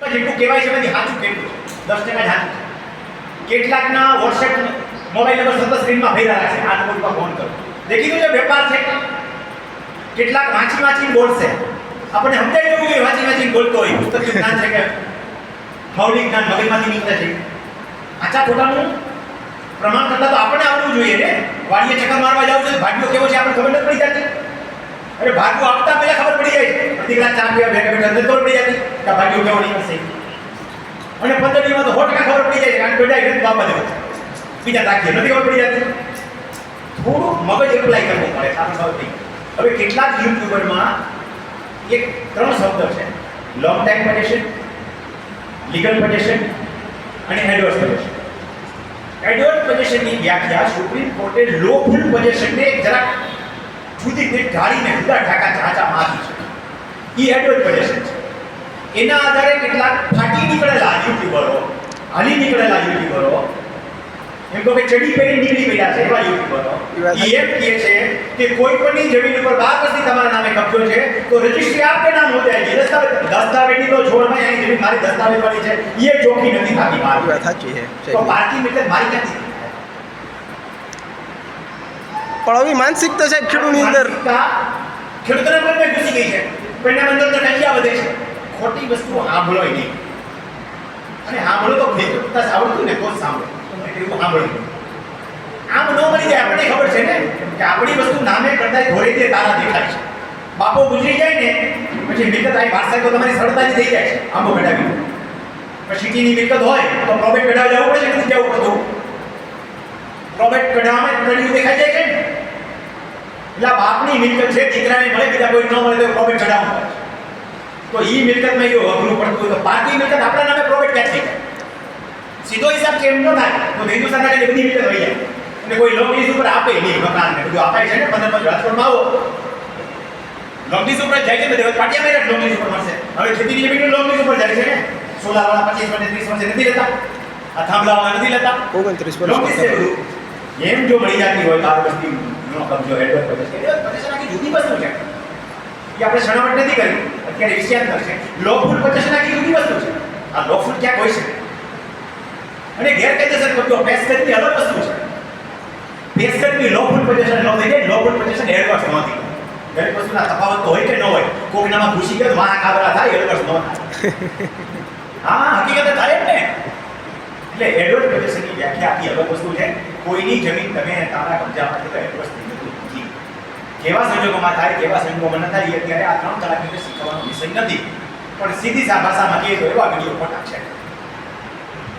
જેટલું કહેવાય છે નથી સાચું કેટલું દસ ટકા સાચું કેટલાકના વોટ્સએપ મોબાઈલ નંબર સતત સ્ક્રીનમાં ભર્યા છે. આ નંબર પર ફોન કરો. દેખી દો વેપાર છે. કેટલાક વાંચી વાંચીને બોલશે. આપણને સમજાય એવું કે વાંચી વાંચીને બોલતો હોય. પુસ્તક જ્ઞાન છે કે મૌલિક જ્ઞાન મગજમાંથી નીકળે છે. આચા પોતાનું પ્રમાણ કરતા તો આપણે આવડવું જોઈએ ને. વાડીએ ચક્કર મારવા જાવ છે ભાગ્યો કેવો છે આપણે ખબર નથી પડી જતી. અરે ભાગ્યો આપતા પહેલા ખબર પડી જાય છે. અડધી કલાક ભેગા પીવા બેઠા અંદર તોડ પડી જતી. કે ભાગી કેવો નીકળશે અને દિવસમાં તો સો ખબર પડી જાય. કારણ કે બેટા એટલે બાપા દેવો બીજા રાખીએ નથી ખબર પડી જતી. થોડું મગજ એપ્લાય કરવું પડે ખબર પડી હવે કેટલાક યુટ્યુબરમાં એક ત્રણ શબ્દ છે. Long time possession legal possession અને એડવર્સ પટેશન એડવર્સ પટેશનની વ્યાખ્યા સુપ્રીમ કોર્ટે લોફુલ પટેશનને જરાક જુદી રીતે ઢાળીને જુદા ઢાકા ઢાંચા મારી છે. એ એડવર્સ પટેશન છે. એના આધારે કેટલાક ફાટી નીકળેલા યુટ્યુબરો હાલી નીકળેલા યુટ્યુબરો એમ કહો કે ચડી પહેરી નીકળી ગયા છે એવા યુટ્યુબરો એ એમ કહે છે કે કોઈ પણની જમીન ઉપર બાર વર્ષથી તમારા નામે કબજો છે તો રજિસ્ટ્રી આપકે નામ હો જાયગી દસ્તાવેજ દસ્તાવેજની તો છોડમાં અહીં જમીન મારી દસ્તાવેજ વાળી છે એ ચોખ્ખી નથી એ મારી. વાત સાચી છે તો. પાર્ટી મિલકત મારી નથી. પણ આવી માનસિકતા સાહેબ ખેડૂતની અંદર. ઘૂસી કોઈના અંદર તો ટંකිયા વધે છે. ખોટી વસ્તુ સાંભળોય નહીં. અને સાંભળો તો ભેદ. કરતા આવડતું ને તો જ સાંભળો. એવું સાંભળ્યું આમ ન મળી જાય, આપણને ખબર છે ને કે આપણી વસ્તુ નામે કરતા ધોરે તે તારા દેખાય છે. બાપો ગુજરી જાય ને, પછી મિલકત આવી વારસાઈ તો તમારી સરળતાથી થઈ જાય છે. આંબો કઢાવી પછી સિટીની મિલકત હોય, તો પ્રોફિટ કઢાવવા જવું પડે છે નથી જવું પડતું? પ્રોફિટ કઢાવવામાં કઢાવ્યું દેખાઈ જાય છે એટલે બાપની મિલકત છે દીકરાને મળે બીજા કોઈ ન મળે તો પ્રોફિટ ચડાવવું તો એ મિલકતમાં એ અઘરું પડતું હોય તો બાકી મિલકત આપણા નામે પ્રોફિટ ક્યાંથી સીધો હિસાબ કેમ ન થાય? તો હિન્દુસ્તાન માટે બધી મિલકત હોય જાય અને કોઈ લીઝ ઉપર આપે નહીં મકાનને બધું અપાય છે ને પંદર પંદર રાજકોટમાં આવો. લીઝ ઉપર જાય છે બધે પાટિયા મેરેટ લોક લીઝ ઉપર મળશે. હવે ખેતીની જમીન લોક લીઝ ઉપર જાય છે ને. સોલા વાળા પચીસ વર્ષે ત્રીસ વર્ષે નથી લેતા. આ થાંભલા વાળા નથી લેતા. ઓગણત્રીસ વર્ષ એમ જો મળી જતી હોય તો આ વસ્તી નો વસ્તુ છે. એ આપણે શણાવટ નથી કરી. અત્યારે છે. લોફૂલ પટેશન આખી જુદી વસ્તુ છે. આ લોફૂલ ક્યાંક હોય છે? અને ગેરકાયદેસર કબજો પેસ્કરની અલગ વસ્તુ છે. પેસ્કરની લોફૂલ પટેશન ન થઈ જાય લોફૂલ પટેશન હેડવર્ક ન થઈ વસ્તુના તફાવત હોય કે ન હોય કોકનામાં ઘૂસી ગયો થાય હેડવર્ક ન હા, હકીકત થાય ને. એટલે એડવર્ટ પટેશનની વ્યાખ્યા આખી અલગ વસ્તુ છે. કોઈની જમીન તમે તમારા કબજામાં તો નથી કેવા સંજોગોમાં થાય, કેવા સંજોગોમાં ન થાય, એ અત્યારે આ ત્રણ કલાકની શીખવાનો વિષય નથી. પણ સીધી ભાષામાં કહીએ તો એવા વીડિયો પણ છે